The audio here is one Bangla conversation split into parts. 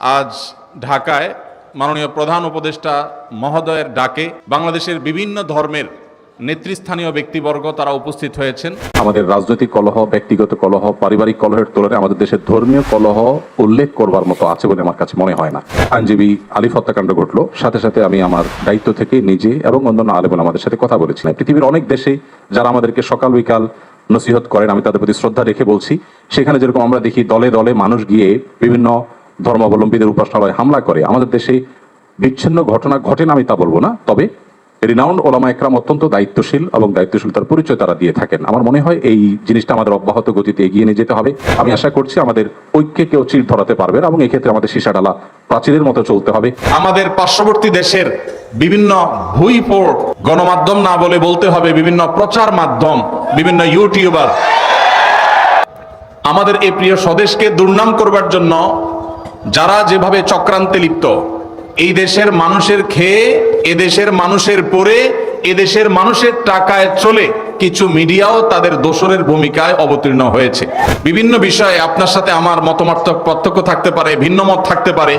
আজ ঢাকায় মাননীয় প্রধান উপদেষ্টা মহোদয়ের ডাকে বাংলাদেশের বিভিন্ন ধর্মের নেতৃস্থানীয় ব্যক্তিবর্গ তারা উপস্থিত হয়েছেন। আমাদের রাজনৈতিক কলহ, ব্যক্তিগত কলহ, পারিবারিক কলহের তুলনায় আমাদের দেশের ধর্মীয় কলহ উল্লেখ করবার মতো আছে বলে আমার কাছে মনে হয় না। আইনজীবী আলিফ হত্যাকাণ্ড ঘটলো। সাথে সাথে আমি আমার দায়িত্ব থেকে নিজে এবং অন্যান্য আলেমন আমাদের সাথে কথা বলেছি পৃথিবীর অনেক দেশে যারা আমাদেরকে সকাল বিকাল নসিহত করেন, আমি তাদের প্রতি শ্রদ্ধা রেখে বলছি, সেখানে যেরকম আমরা দেখি দলে দলে মানুষ গিয়ে বিভিন্ন ধর্মাবলম্বীদের উপাসনালয় হামলা করে। আমাদের দেশে বিচ্ছিন্ন ঘটনা ঘটে না, আমি তা বলব না। তবে রিনাউন্ড ওলামা একরাম অত্যন্ত দায়িত্বশীল এবং দায়িত্বশীলতার পরিচয় তারা দিয়ে থাকেন। আমার মনে হয় এই জিনিসটা আমাদের অব্যাহত গতিতে এগিয়ে নিয়ে যেতে হবে। আমি আশা করছি আমাদের ঐক্যে কেউ চির ধরাতে পারবে না এবং এক্ষেত্রে ক্ষেত্রে আমাদের সীসাডালা প্রাচীরের মতো চলতে হবে। আমাদের পার্শ্ববর্তী দেশের বিভিন্ন ভুইপোর গণমাধ্যম না বলে বলতে হবে, বিভিন্ন প্রচার মাধ্যম, বিভিন্ন ইউটিউবার। আমাদের এই প্রিয় স্বদেশকে দুর্নাম করবার জন্য যারা যেভাবে চক্রান্তে লিপ্ত, এই দেশের মানুষের খেয়ে এদেশের মানুষের পরে এদেশের মানুষের টাকায় চলে, কিছু মিডিয়াও তাদের দোসরের ভূমিকায় অবতীর্ণ হয়েছে। বিভিন্ন বিষয়ে আপনার সাথে আমার মতমার্থ পার্থক্য থাকতে পারে ভিন্ন মত থাকতে পারে,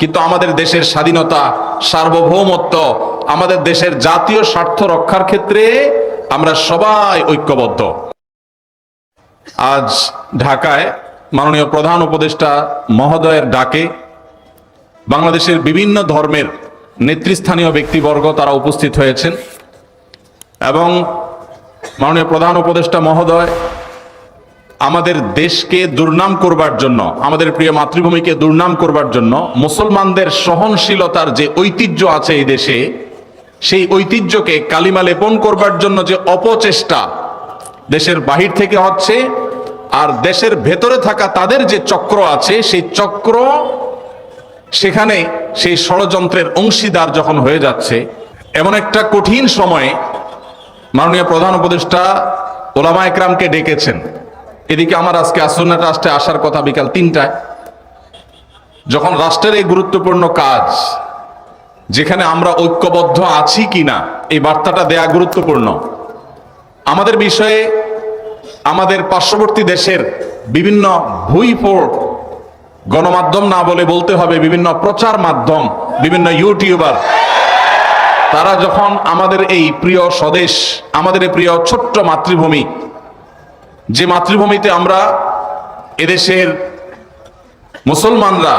কিন্তু আমাদের দেশের স্বাধীনতা, সার্বভৌমত্ব, আমাদের দেশের জাতীয় স্বার্থ রক্ষার ক্ষেত্রে আমরা সবাই ঐক্যবদ্ধ। আজ ঢাকায় মাননীয় প্রধান উপদেষ্টা মহোদয়ের ডাকে বাংলাদেশের বিভিন্ন ধর্মের নেতৃস্থানীয় ব্যক্তিবর্গ তারা উপস্থিত হয়েছেন এবং মাননীয় প্রধান উপদেষ্টা মহোদয় আমাদের দেশকে দুর্নাম করবার জন্য, আমাদের প্রিয় মাতৃভূমিকে দুর্নাম করবার জন্য, মুসলমানদের সহনশীলতার যে ঐতিহ্য আছে এই দেশে, সেই ঐতিহ্যকে কালিমা লেপন করবার জন্য যে অপচেষ্টা দেশের বাহির থেকে হচ্ছে আর দেশের ভেতরে থাকা তাদের যে চক্র আছে, সেই চক্র সেখানে সেই ষড়যন্ত্রের অংশীদার যখন হয়ে যাচ্ছে, এমন একটা কঠিন সময়ে মাননীয় প্রধান উপদেষ্টা ওলামা একরামকে ডেকেছেন। এদিকে আমার আজকে আসন্না রাষ্ট্রে আসার কথা বিকাল তিনটায়। যখন রাষ্ট্রের এই গুরুত্বপূর্ণ কাজ, যেখানে আমরা ঐক্যবদ্ধ আছি কিনা, এই বার্তাটা দেয়া গুরুত্বপূর্ণ। আমাদের বিষয়ে আমাদের পার্শ্ববর্তী দেশের বিভিন্ন ভুইফোর গণমাধ্যম না বলে বলতে হবে, বিভিন্ন প্রচার মাধ্যম, বিভিন্ন ইউটিউবার, তারা যখন আমাদের এই প্রিয় স্বদেশ, আমাদের এই প্রিয় ছোট্ট মাতৃভূমি, যে মাতৃভূমিতে আমরা এদেশের মুসলমানরা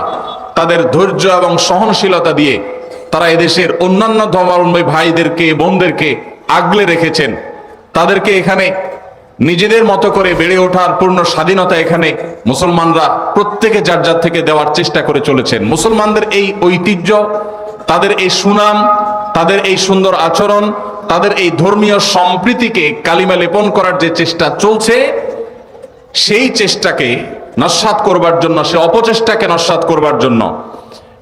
তাদের ধৈর্য এবং সহনশীলতা দিয়ে তারা এদেশের অন্যান্য ধর্মাবলম্বী ভাইদেরকে, বোনদেরকে আগলে রেখেছেন, তাদেরকে এখানে নিজেদের মতো করে বেড়ে ওঠার পূর্ণ স্বাধীনতা এখানে মুসলমানরা প্রত্যেকে যার যার থেকে দেওয়ার চেষ্টা করে চলেছেন। মুসলমানদের এই ঐতিহ্য, তাদের এই সুনাম, তাদের এই সুন্দর আচরণ, তাদের এই ধর্মীয় সম্প্রীতিকে কালিমা লেপন করার যে চেষ্টা চলছে, সেই চেষ্টাকে নস্বাত করবার জন্য, সে অপচেষ্টাকে নস্বাত করবার জন্য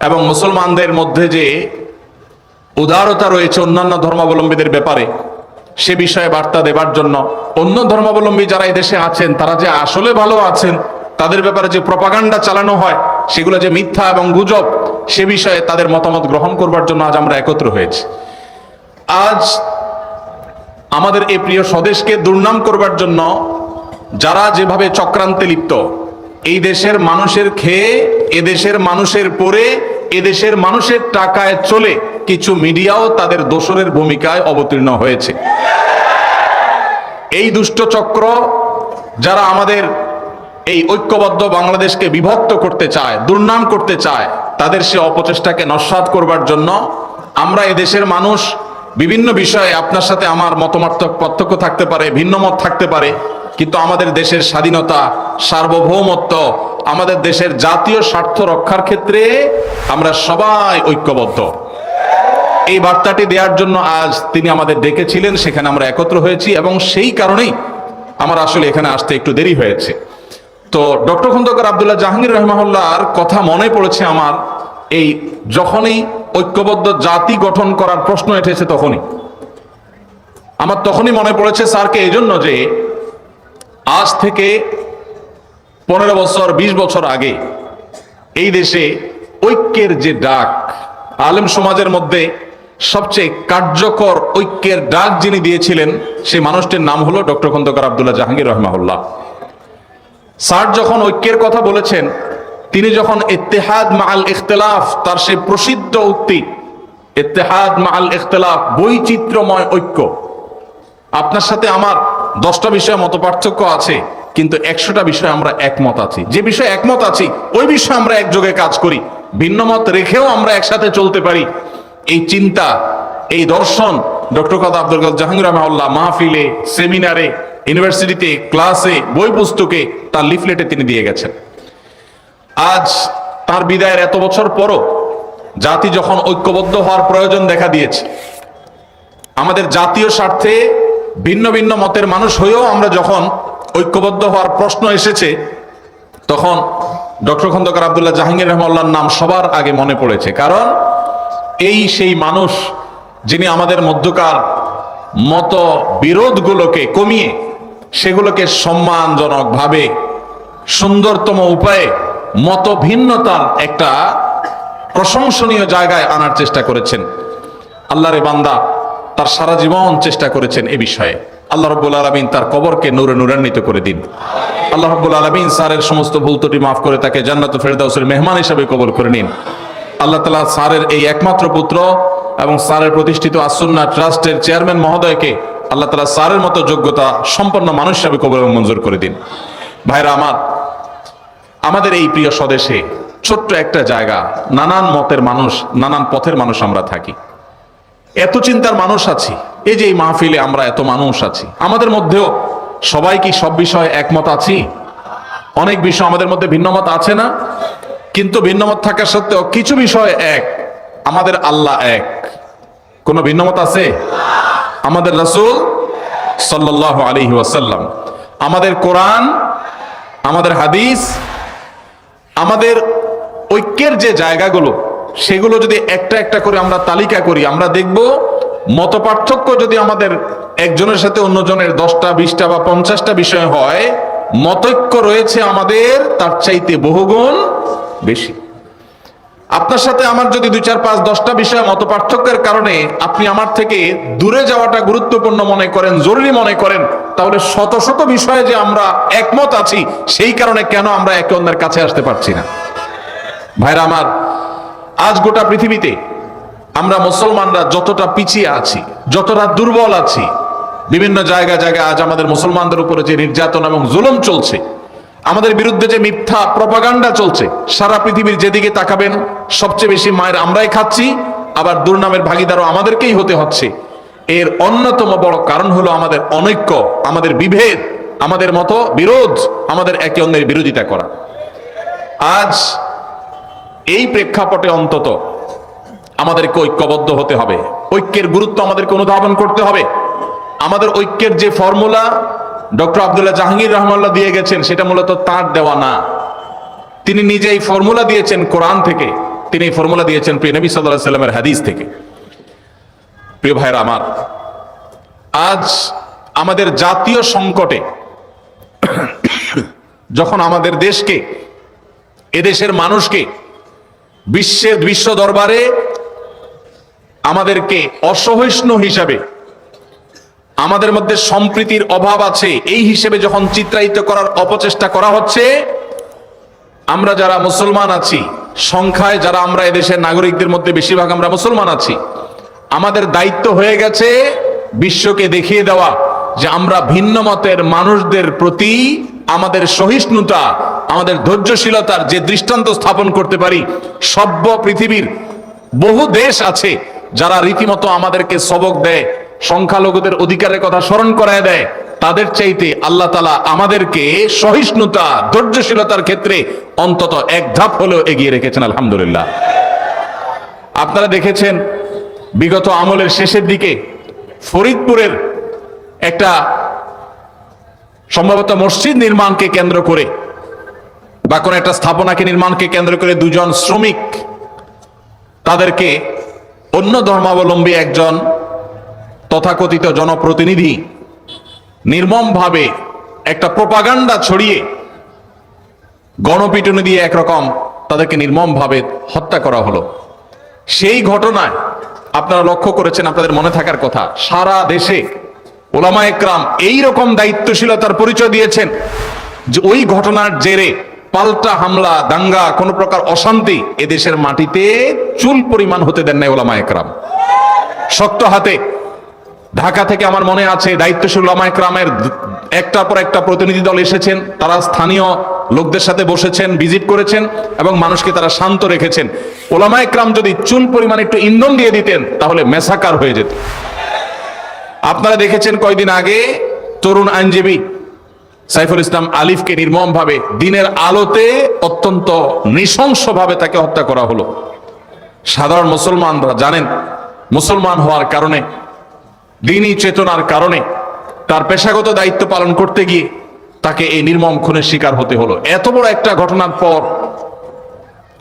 এবং মুসলমানদের মধ্যে যে উদারতা রয়েছে অন্যান্য ধর্মাবলম্বীদের ব্যাপারে সে বিষয়ে বার্তা দেবার জন্য অন্য ধর্মাবলম্বী যারা দেশে আছেন, তারা যে আসলে ভালো আছেন, তাদের ব্যাপারে যে প্রপাগান্ডা চালানো হয়, সেগুলো যে মিথ্যা এবং গুজব, সে বিষয়ে তাদের মতামত গ্রহণ করবার জন্য আজ আমরা একত্র হয়েছি। আজ আমাদের এই প্রিয় স্বদেশকে দুর্নাম করবার জন্য যারা যেভাবে চক্রান্তে লিপ্ত, এই দেশের মানুষের খেয়ে এদেশের মানুষের পরে এদেশের মানুষের টাকায় চলে কিছু মিডিয়াও তাদের দোসরের ভূমিকায় অবতীর্ণ হয়েছে। এই দুষ্ট চক্র যারা আমাদের এই ঐক্যবদ্ধ বাংলাদেশকে বিভক্ত করতে চায়, দুর্নাম করতে চায়, তাদের সে অপচেষ্টাকে নস্বাত করবার জন্য আমরা এদেশের মানুষ বিভিন্ন বিষয়ে আপনার সাথে আমার মতমার্থ পার্থক্য থাকতে পারে ভিন্ন মত থাকতে পারে, কিন্তু আমাদের দেশের স্বাধীনতা, সার্বভৌমত্ব, আমাদের দেশের জাতীয় স্বার্থ রক্ষার ক্ষেত্রে আমরা সবাই ঐক্যবদ্ধ। এই বার্তাটি দেওয়ার জন্য আজ তিনি আমাদের ডেকেছিলেন, সেখানে আমরা একত্র হয়েছি এবং সেই কারণেই আমার আসলে এখানে আসতে একটু দেরি হয়েছে। তো ডক্টর খন্দকার আবদুল্লাহ জাহাঙ্গীর রহমাহুল্লাহর কথা মনে পড়েছে আমার, এই যখনই ঐক্যবদ্ধ জাতি গঠন করার প্রশ্ন এসেছে তখনই। আমার তখনই মনে পড়েছে স্যারকে এই জন্য যে আজ থেকে পনেরো বছর ২০ বছর আগে এই দেশে ঐক্যের যে ডাক, আলেম সমাজের মধ্যে সবচেয়ে কার্যকর ঐক্যের ডাক যিনি দিয়েছিলেন, সেই মানুষটির নাম হলো ডক্টর খন্দকার আবদুল্লাহ জাহাঙ্গীর রহমাহুল্লাহ। স্যার যখন ঐক্যের কথা বলেছেন, তিনি যখন ইত্তেহাদ মাল ইখতলাফ, তার সেই প্রসিদ্ধ উক্তি, ইত্তেহাদ মাল ইখতলাফ, বৈচিত্র্যময় ঐক্য। আপনার সাথে আমার দশটা বিষয়ে মত পার্থক্য আছে, কিন্তু একশোটা বিষয়ে আমরা একমত আছি। যে বিষয়ে একমত আছি, ওই বিষয়ে আমরা একযোগে কাজ করি। ভিন্ন মত রেখেও আমরা একসাথে চলতে পারি। এই চিন্তা, এই দর্শন ডক্টর কাদ আব্দুল কাদ জাহাঙ্গীর রহমাল্লাহ মাহফিলে, সেমিনারে, ইউনিভার্সিটিতে, ক্লাসে বই পুস্তকে তার লিফলেটে তিনি দিয়ে গেছেন। আজ তার বিদায়ের এত বছর পরও জাতি যখন ঐক্যবদ্ধ হওয়ার প্রয়োজন দেখা দিয়েছে, আমাদের জাতীয় স্বার্থে ভিন্ন ভিন্ন মতের মানুষ হয়েও আমরা যখন ঐক্যবদ্ধ হওয়ার প্রশ্ন এসেছে, তখন ডক্টর খন্দকার আবদুল্লাহ জাহাঙ্গীর রহমাল্লার নাম সবার আগে মনে পড়েছে। কারণ এই সেই মানুষ যিনি আমাদের মধ্যকার মত বিরোধগুলোকে কমিয়ে সেগুলোকে সম্মানজনকভাবে সুন্দরতম উপায়ে মত ভিন্নতার একটা প্রশংসনীয় জায়গায় আনার চেষ্টা করেছেন। আল্লাহরে বান্দা তার সারা জীবন চেষ্টা করেছেন এ বিষয়ে। আল্লাহ রব্বুল আলমিন তার কবরকে নূরে নূরান্বিত করে দিন। আল্লাহ রব্বুল আলমিন স্যারের সমস্ত ভুল ত্রুটি মাফ করে তাকে জান্নাত ফেরদাউসের মেহমান হিসাবে কবর করে নিন। আল্লাহ তালা স্যারের এই একমাত্র পুত্র এবং স্যারের প্রতিষ্ঠিত আসন্না ট্রাস্টের চেয়ারম্যান মহোদয়কে আল্লাহ তালা স্যারের মতো যোগ্যতা সম্পন্ন মানুষ হিসাবে কবর মঞ্জুর করে দিন। ভাইরা আমার, আমাদের এই প্রিয় স্বদেশে ছোট্ট একটা জায়গা, নানান মতের মানুষ, নানান পথের মানুষ আমরা থাকি। এত চিন্তার মানুষ আছি, এই যে এই মাহফিলে আমরা এত মানুষ আছি। আমাদের মধ্যেও সবাই কি সব বিষয়ে একমত আছি? অনেক বিষয় আমাদের মধ্যে ভিন্নমত আছে না? কিন্তু ভিন্নমত থাকা সত্ত্বেও কিছু বিষয় এক, আমাদের আল্লাহ এক। কোনো ভিন্নমত আছে? আমাদের রাসূল সাল্লাল্লাহু আলাইহি ওয়াসাল্লাম, আমাদের কোরআন, আমাদের হাদিস, আমাদের ঐক্যের যে জায়গাগুলো, সেগুলো যদি একটা একটা করে আমরা তালিকা করি, আমরা দেখব মত পার্থক্য যদি আমাদের একজনের সাথে অন্যজনের দশটা, বিশটা বা পঞ্চাশটা বিষয় হয়, মতৈক্য রয়েছে আমাদের, তার চাইতে বহুগুণ বেশি। আপনার সাথে আমার যদি দুই চার পাঁচ দশটা বিষয় মত পার্থক্যের কারণে আপনি আমার থেকে দূরে যাওয়াটা গুরুত্বপূর্ণ মনে করেন, জরুরি মনে করেন, তাহলে শত শত বিষয়ে যে আমরা একমত আছি, সেই কারণে কেন আমরা একে অন্যের কাছে আসতে পারছি না? ভাইরা আমার, আজ গোটা পৃথিবীতে আমরা মুসলমানরা যতটা পিছিয়ে আছি, যতটা দুর্বল আছি, বিভিন্ন জায়গা জায়গায় আজ আমাদের মুসলমানদের উপরে যে নির্যাতন এবং জুলুম চলছে আমাদের বিরুদ্ধে যে মিথ্যা প্রপাগান্ডা চলছে, সারা পৃথিবীর যেদিকে তাকাবেন, সবচেয়ে বেশি মায়ের আমরাই খাচ্ছি, আবার দুর্নামের ভাগিদারও আমাদেরকেই হতে হচ্ছে। এর অন্যতম বড় কারণ হলো আমাদের অনৈক্য, আমাদের বিভেদ, আমাদের মতো বিরোধ, আমাদের একে অন্যের বিরোধিতা করা। আজ এই প্রেক্ষাপটে অন্তত আমাদেরকে ঐক্যবদ্ধ হতে হবে। ঐক্যের গুরুত্ব আমাদেরকে অনুধাবন করতে হবে। আমাদের ঐক্যের যে ফর্মুলা ডক্টর আবদুল্লাহ জাহাঙ্গীর রহমাল্লাহ দিয়ে গেছেন, সেটা মূলত তার দেওয়া না। তিনি নিজে এই ফর্মুলা দিয়েছেন কোরআন থেকে। তিনি এই ফর্মুলা দিয়েছেন প্রিয় নবী সাল্লাহ সাল্লামের হাদিস থেকে। প্রিয় ভাইরা আমার, আজ আমাদের জাতীয় সংকটে যখন আমাদের দেশকে, এদেশের মানুষকে, বিশ্বের বিশ্ব দরবারে আমাদেরকে অসহিষ্ণু হিসাবে আমাদের মধ্যে সম্প্রীতির অভাব আছে। এই হিসেবে যখন চিত্রায়িত করার অপচেষ্টা করা হচ্ছে, আমরা যারা মুসলমান আছি, সংখ্যায় যারা আমরা এদেশের নাগরিকদের মধ্যে বেশিরভাগ আমরা মুসলমান আছি, আমাদের দায়িত্ব হয়ে গেছে বিশ্বকে দেখিয়ে দেওয়া যে আমরা ভিন্ন মতের মানুষদের প্রতি আমাদের সহিষ্ণুতা, আমাদের ধৈর্যশীলতার যে দৃষ্টান্ত স্থাপন করতে পারি, সভ্য পৃথিবীর বহু দেশ আছে যারা রীতিমতো আমাদেরকে সবক দেয় সংখ্যালঘুদের অধিকারের কথা স্মরণ করায় দেয়। তাদের চাইতে আল্লাহ তালা আমাদেরকে সহিষ্ণুতা, ধৈর্যশীলতার ক্ষেত্রে অন্তত এক ধাপ হলেও এগিয়ে রেখেছেন, আলহামদুলিল্লাহ। আপনারা দেখেছেন, বিগত আমলের শেষের দিকে ফরিদপুরের একটা সম্ভবত মসজিদ নির্মাণকে কেন্দ্র করে বা কোন একটা স্থাপনাকে নির্মাণকে কেন্দ্র করে দুজন শ্রমিক তাদেরকে অন্য ধর্মাবলম্বী একজন তথাকথিত জনপ্রতিনিধি নির্মমভাবে একটা প্রপাগান্ডা ছড়িয়ে গণপিটুনি দিয়ে একরকম তাদেরকে নির্মমভাবে হত্যা করা হলো। সেই ঘটনায় আপনারা লক্ষ্য করেছেন, আপনাদের মনে থাকার কথা, সারা দেশে ওলামা একরাম এই রকম দায়িত্বশীলতার পরিচয় দিয়েছেন যে ওই ঘটনার জেরে পাল্টা হামলা, দাঙ্গা, কোন প্রকার অশান্তি এদেশের মাটিতে চুল পরিমাণ হতে দেন নাই ওলামা একরাম। শক্ত হাতে ঢাকা থেকে আমার মনে আছে দায়িত্বশীল দ- একটার পর একটা প্রতিনিধি দল এসেছেন, তারা স্থানীয় লোকদের সাথে বসেছেন, ভিজিট করেছেন এবং মানুষকে তারা শান্ত রেখেছেন। ওলামা একরাম যদি চুল পরিমাণ একটু ইন্ধন দিয়ে দিতেন, তাহলে মেসাকার হয়ে যেত। আপনারা দেখেছেন কয়দিন আগে তরুণ আইনজীবী সাইফুল ইসলাম আলিফকে নির্মমভাবে দিনের আলোতে অত্যন্ত নৃশংসভাবে তাকে হত্যা করা হলো। সাধারণ মুসলমানরা জানেন, মুসলমান হওয়ার কারণে দিনই চেতনার কারণে তার পেশাগত দায়িত্ব পালন করতে গিয়ে তাকে এই নির্মম খুনের শিকার হতে হলো। এত বড় একটা ঘটনার পর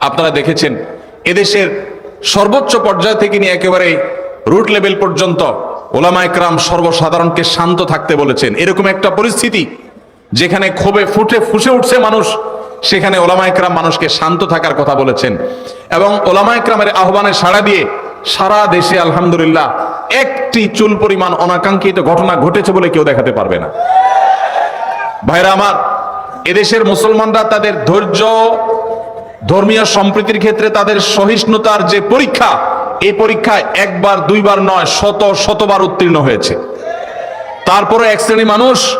আপনারা দেখেছেন, এদেশের সর্বোচ্চ পর্যায় থেকে নিয়ে একেবারে রুট লেভেল পর্যন্ত ওলামা একরাম সর্বসাধারণকে শান্ত থাকতে বলেছেন। এরকম একটা পরিস্থিতি যেখানে ক্ষোভে ফুটে ফুসে উঠছে মানুষ, সেখানে ওলামা একরাম মানুষকে শান্ত থাকার কথা বলেছেন। এবং ওলামা একরামের আহ্বানে সাড়া দিয়ে সারা দেশে আলহামদুলিল্লাহ একটি চুল পরিমাণ অনাকাঙ্ক্ষিত ঘটনা ঘটেছে বলে কেউ দেখাতে পারবে না। ভাইরা আমার, এদেশের মুসলমানরা তাদের ধৈর্য, ধর্মীয় সম্প্রীতির ক্ষেত্রে তাদের সহিষ্ণুতার যে পরীক্ষা, এই পরীক্ষায় একবার, দুইবার নয়, শত, শতবার উত্তীর্ণ হয়েছে। তারপরে এক শ্রেণি মানুষ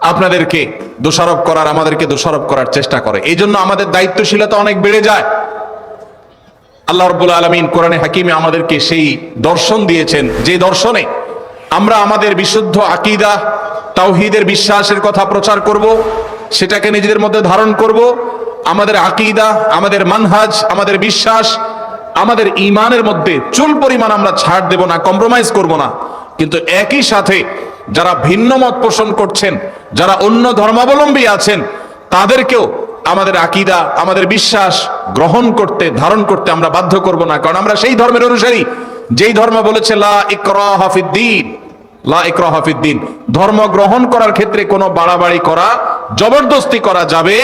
আপনাদেরকে দোষারোপ করার, আমাদেরকে দোষারোপ করার চেষ্টা করে। এই জন্য আমাদের দায়িত্বশীলতা অনেক বেড়ে যায়। আল্লাহ রব্বুল আলমিন কোরআনে হাকিমে আমাদেরকে সেই দর্শন দিয়েছেন। যে দর্শনে আমরা আমাদের বিশুদ্ধ আকিদা, তাওহিদের বিশ্বাসের কথা প্রচার করব, সেটাকে নিজেদের মধ্যে ধারণ করব। আমাদের আকিদা, আমাদের মানহাজ, আমাদের বিশ্বাস, আমাদের ইমানের মধ্যে চুল পরিমাণ আমরা ছাড় দেব না কম্প্রোমাইজ করব না। কিন্তু একই সাথে যারা ভিন্ন মত পোষণ করছেন, যারা অন্য ধর্মাবলম্বী আছেন, তাদেরকেও আমাদের আকিদা, আমাদের বিশ্বাস গ্রহণ করতে, ধারণ করতে আমরা বাধ্য করব না, কারণ আমরা সেই ধর্মের অনুসারী। যেই ধর্ম বলেছে, লা লা ধর্ম গ্রহণ করার ক্ষেত্রে কোনো বাড়াবাড়ি করা, জবরদস্তি করা যাবে,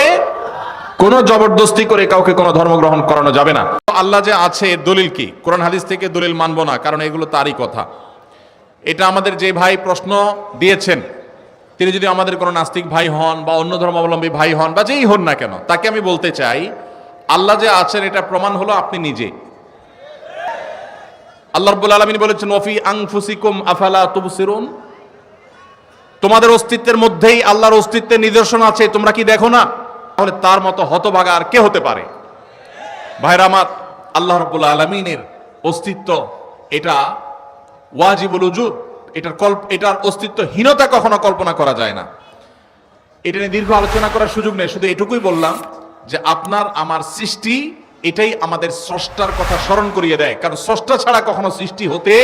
কোনো জবরদস্তি করে কাউকে কোনো ধর্ম গ্রহণ করানো যাবে না। আল্লাহ যে আছে দলিল কি? কোরআন হাদিস থেকে দলিল মানবো না, কারণ এগুলো তারই কথা। এটা আমাদের যে ভাই প্রশ্ন দিয়েছেন তিনি যদি আমাদের কোনো নাস্তিক ভাই হন বা অন্য ধর্মাবলম্বী ভাই হন বা যেই হন না কেন, তাকে আমি বলতে চাই, আল্লাহ যে আছেন, এটা প্রমাণ হলো আপনি নিজে। আল্লাহ রব্বুল আলমিন বলেছেন ওফি আংফুসিকুম আফালা তুবসিরুন? তোমাদের অস্তিত্বের মধ্যেই আল্লাহর অস্তিত্বের নিদর্শন আছে, তোমরা কি দেখো না? তাহলে তার মতো হতভাগা আর কে হতে পারে? ভাইরা আমার, আল্লাহ রব্বুল আলমিনের অস্তিত্ব এটা ওয়াজিবুল উজুব এটার কল্প, এটার অস্তিত্বহীনতা কখনো কল্পনা করা যায় না। এটা নিয়ে দীর্ঘ আলোচনা করার সুযোগ নেই, শুধু এটুকুই বললাম যে আপনার, আমার সৃষ্টি এটাই আমাদের স্রষ্টার কথা স্মরণ করিয়ে দেয়। কারণ স্রষ্টা ছাড়া কখনো সৃষ্টি হতে,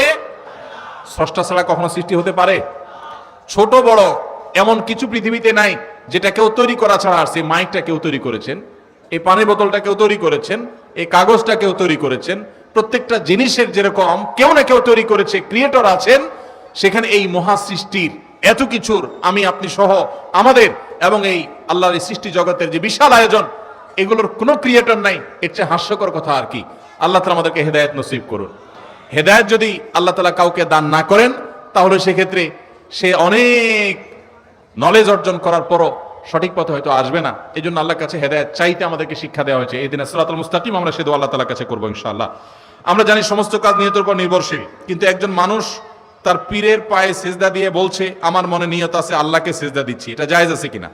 স্রষ্টা ছাড়া কখনো সৃষ্টি হতে পারে। ছোট, বড় এমন কিছু পৃথিবীতে নাই যেটা কেউ তৈরি করা ছাড়া, আর সেই মাইকটা কেউ তৈরি করেছেন, এই পানির বোতলটা কেউ তৈরি করেছেন, এই কাগজটা কেউ তৈরি করেছেন, প্রত্যেকটা জিনিসের যেরকম কেউ না কেউ তৈরি করেছে ক্রিয়েটর আছেন সেখানে এই মহা সৃষ্টির এত কিছুর আমি, আপনি সহ আমাদের এবং এই আল্লাহর এই সৃষ্টি জগতের যে বিশাল আয়োজন, এগুলোর কোনো ক্রিয়েটর নাই। এর চেয়ে হাস্যকর কথা আর কি। আল্লাহ তালা আমাদেরকে হেদায়ত নসিব করুন। হেদায়ত যদি আল্লাহ তালা কাউকে দান না করেন, তাহলে সেক্ষেত্রে সে অনেক নলেজ অর্জন করার পরও সঠিক পথে হয়তো আসবে না। এই জন্য আল্লাহর কাছে হেদায়ত চাইতে আমাদেরকে শিক্ষা দেওয়া হয়েছে। এই দিনে সরাতুল মুস্তাকিম আমরা সেদু আল্লাহ তালার কাছে করব ইনশাআল্লাহ। আমরা জানি সমস্ত কাজ নিয়তের উপর নির্ভরশীল। কিন্তু একজন মানুষ তার পীরের পায়ে সেজদা দিয়ে বলছে, আমার মনে নিয়ত আছে, আল্লাহকে সেজদা দিচ্ছি। এটা জায়েজ আছে কিনা?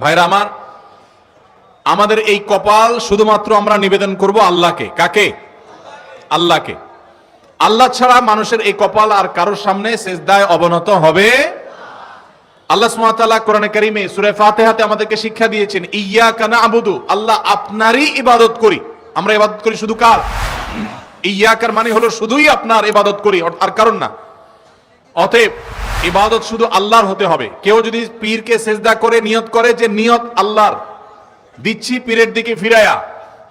ভাইরা আমার, আমাদের এই কপাল শুধুমাত্র আমরা নিবেদন করব আল্লাহকে। কাকে? আল্লাহকে। আল্লাহ ছাড়া মানুষের এই কপাল আর কারোর সামনে সেজদায় অবনত হবে আল্লাহ সুবহানাহু কোরআনে কারিমে সূরা ফাতিহাতে আমাদেরকে শিক্ষা দিয়েছেন, ইয়্যাকা আবুদু আল্লাহ আপনারই ইবাদত করি। আমরা ইবাদত করি শুধু কার? ইয়াকার মানে হলো শুধুই আপনার ইবাদত করি আর কারণ না। অতএব ইবাদত শুধু আল্লাহর হতে হবে। কেউ যদি পীরকে সেজদা করে নিয়ত করে যে নিয়ত আল্লাহর, দিচ্ছি পীরের দিকে ফিরায়া,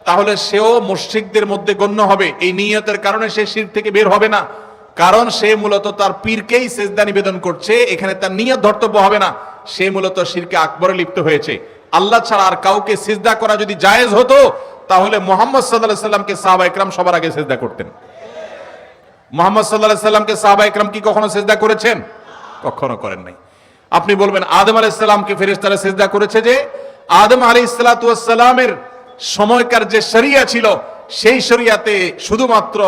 তাহলে সেও মুশরিকদের মধ্যে গণ্য হবে। এই নিয়তের কারণে সে শির থেকে বের হবে না। কারণ সে মূলত তার পীরকেই সেজদা নিবেদন করছে, এখানে তার নিয়ত ধর্তব্য হবে না। সে মূলত শিরকে আকবরে লিপ্ত হয়েছে। আল্লাহ ছাড়া আর কাউকে সিজদা করা যদি জায়েজ হতো তাহলে মোহাম্মদ সাল্লাহ সাল্লামকে সাহাবা একরাম সবার আগে সেজদা করতেন। মোহাম্মদ সাল্লাহ সাল্লামকে সাহাবা একরাম কি কখনো সেজদা করেছেন? কখনো করেন নাই। আপনি বলবেন, আদম আলাইসাল্লামকে ফেরেশতারা সেজদা করেছে যে, আদম আলী ইসলাতামের সময়কার যে শরিয়া ছিল, সেই শরিয়াতে শুধুমাত্র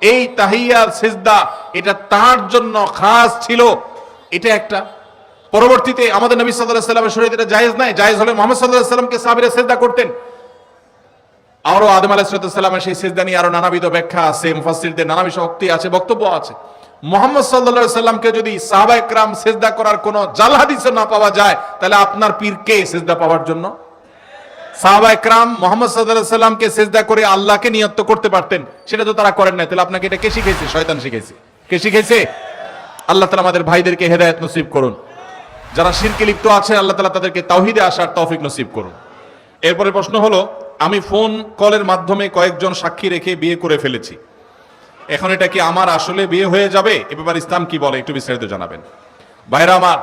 এই তাহিয়ার সেজদা, এটা তার জন্য খাস ছিল। এটা একটা। পরবর্তীতে আমাদের নবী সাল্লাহ সাল্লামের শরীরে এটা জায়েজ নাই। জায়েজ হলে মোহাম্মদ সাল্লাহ সাল্লামকে সাবিরে সেজদা করতেন। আরও আদম আলাহিসাল্লামের সেই সেজদা নিয়ে আরও নানাবিধ ব্যাখ্যা আছে, মুফাসসিরদের নানাবিধ শক্তি আছে, বক্তব্য আছে। মোহাম্মদ সাল্লাল্লাহু সাল্লামকে যদি সাহাবা একরাম সেজদা করার কোনো জাল হাদিসে না পাওয়া যায়, তাহলে আপনার পীর কে সেজদা পাওয়ার জন্য? সাহাবা একরাম মোহাম্মদ সাল্লাল্লাহু সাল্লামকে সেজদা করে আল্লাহকে নিয়ত্ত করতে পারতেন, সেটা তো তারা করেন না তাহলে আপনাকে এটা কে শিখাইছে? শয়তান শিখাইছে। কে শিখাইছে? আল্লাহ তাআলা আমাদের ভাইদেরকে হেদায়েত নসিব করুন। যারা শিরকে লিপ্ত আছে, আল্লাহ তাআলা তাদেরকে তাওহীদে আসার তৌফিক নসিব করুন। এরপরে প্রশ্ন হলো আমি ফোন কলের মাধ্যমে কয়েকজন সাক্ষী রেখে বিয়ে করে ফেলেছি। এখন এটা কি আমার আসলে বিয়ে হয়ে যাবে? এ ব্যাপারে ইসলাম কি বলে? একটু বিস্তারিত জানাবেন। ভাইরা আমার,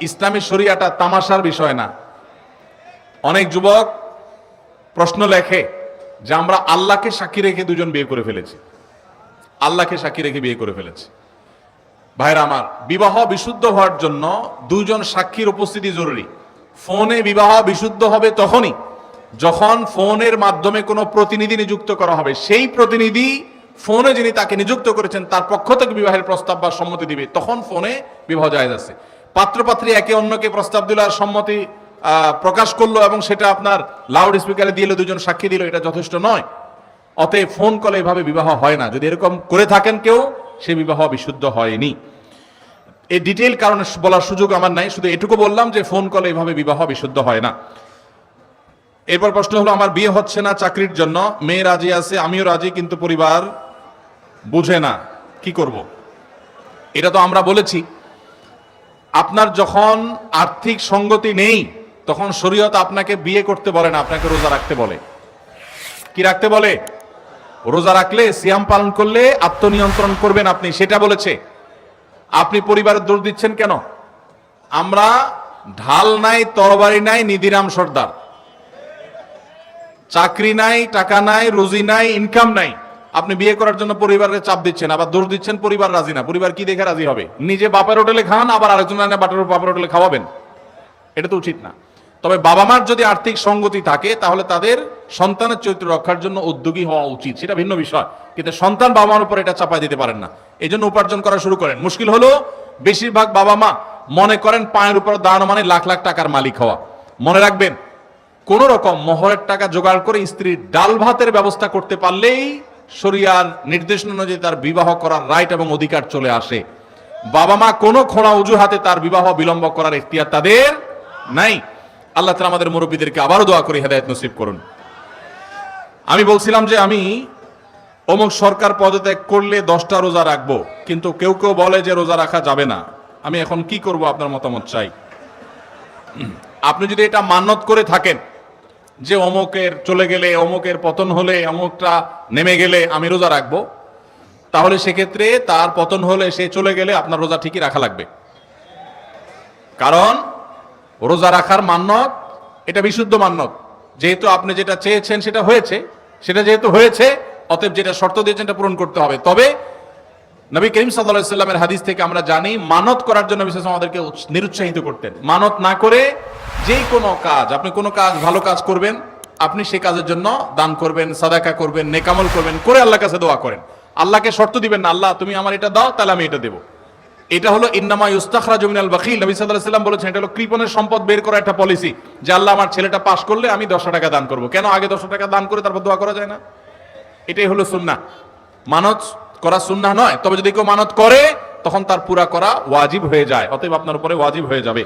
ইসলামী শরিয়াটা তামাশার বিষয় না। অনেক যুবক প্রশ্ন লেখে যে আমরা আল্লাহকে সাক্ষী রেখে দুজন বিয়ে করে ফেলেছি। আল্লাহকে সাক্ষী রেখে বিয়ে করে ফেলেছি। ভাইরা আমার, বিবাহ বিশুদ্ধ হওয়ার জন্য দুজন সাক্ষীর উপস্থিতি জরুরি। ফোনে বিবাহ বিশুদ্ধ হবে তখনই। যখন ফোনের মাধ্যমে কোনো প্রতিনিধি নিযুক্ত করা হবে, সেই প্রতিনিধি ফোনে যিনি তাকে নিযুক্ত করেছেন, তার পক্ষ থেকে বিবাহের প্রস্তাব বা সম্মতি দিবে। তখন ফোনে বিবাহ জায়েজ আছে। পাত্রপাত্রী একে অন্যকে প্রস্তাব দিল আর সম্মতি প্রকাশ করল এবং সেটা আপনার লাউড স্পিকারে দিয়ে দুজন সাক্ষী দিল, এটা যথেষ্ট নয়। অতএব ফোন কলে এভাবে বিবাহ হয় না। যদি এরকম করে থাকেন কেউ, সে বিবাহ বিশুদ্ধ হয়নি। এই ডিটেল কারণে বলার সুযোগ আমার নাই। শুধু এটুকু বললাম যে, ফোন কলে এভাবে বিবাহ বিশুদ্ধ হয় না। এরপর প্রশ্ন হলো, আমার বিয়ে হচ্ছে না চাকরির জন্য? মেয়ে রাজি আছে, আমিও রাজি, কিন্তু পরিবার বুঝে না, কি করব? এটা তো আমরা বলেছি। আপনার যখন আর্থিক সঙ্গতি নেই, তখন শরীয়ত আপনাকে বিয়ে করতে বলে না, আপনাকে রোজা রাখতে বলে। কি রাখতে বলে? রোজা রাখলে, সিয়াম পালন করলে আত্মনিয়ন্ত্রণ করবেন আপনি, সেটা বলেছে। আপনি পরিবারের দোষ দিচ্ছেন কেন? আমরা ঢাল নাই, তরবারি নাই, নিধিরাম সর্দার। চাকরি নাই, টাকা নাই, রুজি নাই ইনকাম নাই। আপনি বিয়ে করার জন্য পরিবারের চাপ দিচ্ছেন, আবার দোষ দিচ্ছেন, পরিবার রাজি না। পরিবার কি দেখে রাজি হবে? নিজে বাপের হোটেলে খান, আবার আরেকজন এনে বাটার বাপের হোটেলে খাওয়াবেন। এটা তো উচিত না। তবে বাবা মার যদি আর্থিক সঙ্গতি থাকে, তাহলে তাদের সন্তানের চরিত্র রক্ষার জন্য উদ্যোগী হওয়া উচিত। সেটা ভিন্ন বিষয়। কিন্তু সন্তান বাবা মার উপর এটা চাপাই দিতে পারেন না। এই জন্য উপার্জন করা শুরু করেন। মুশকিল হলো, বেশিরভাগ বাবা মা মনে করেন পায়ের উপর দাঁড়ানো মানে লাখ লাখ টাকার মালিক হওয়া। মনে রাখবেন কোন রকম মোহরের টাকা জোগাড় করে স্ত্রীর ডাল ভাতের ব্যবস্থা করতে পারলেই শরিয়ার নির্দেশনা অনুযায়ী তার বিবাহ করার রাইট এবং অধিকার চলে আসে। বাবা মা কোনো খোঁড়া অজুহাতে তার বিবাহ বিলম্ব করার এখতিয়ার তাদের নাই। আল্লাহ তালা আমাদের মুরব্বীদেরকে আবারও দোয়া করে হেদায়ত নসিব করুন। আমি বলছিলাম যে আমি অমুক সরকার পদত্যাগ করলে দশটা রোজা রাখব, কিন্তু কেউ কেউ বলে যে রোজা রাখা যাবে না। আমি এখন কি করব আপনার মতামত চাই? আপনি যদি এটা মান্যত করে থাকেন যে অমুকের চলে গেলে, অমুকের পতন হলে, অমুকটা নেমে গেলে আমি রোজা রাখব। তাহলে সেক্ষেত্রে তার পতন হলে সে চলে গেলে আপনার রোজা ঠিকই রাখা লাগবে। কারণ রোজা রাখার মান্যত, এটা বিশুদ্ধ মান্যত। যেহেতু আপনি যেটা চেয়েছেন সেটা হয়েছে, সেটা যেহেতু হয়েছে, অতএব যেটা শর্ত দিয়েছেন এটা পূরণ করতে হবে। তবে নবী করিম সাল্লামের হাদিস থেকে আমরা জানি মানত করার জন্য বিশেষ আমাদেরকে নিরুৎসাহিত করতেন। মানত না করে যে কোনো কাজ, আপনি কোনো কাজ ভালো কাজ করবেন, আপনি সেই কাজের জন্য দান করবেন, সাদাকা করবেন, নেকামল করবেন, করে আল্লাহর কাছে দোয়া করেন। আল্লাহকে শর্ত দিবেন না, আল্লাহ, তুমি আমার এটা দাও, তাহলে আমি এটা দেবো। এটা হলো ইন্নামা ইস্তাখরা জমিনাল বাকিল। নবী আলাইহি সাল্লাম বলেছেন, এটা হলো কৃপণের সম্পদ বের করা একটা পলিসি যে আল্লাহ আমার ছেলেটা পাস করলে আমি দশটা টাকা দান করব। কেন আগে দশটা টাকা দান করে তারপর দোয়া করা যায় না? এটাই হলো সুন্না। মানত করা সুন্না নয়, তবে যদি কেউ মানত করে, তখন তার পুরা করা ওয়াজিব হয়ে যায়, অতএব আপনার উপরে ওয়াজিব হয়ে যাবে।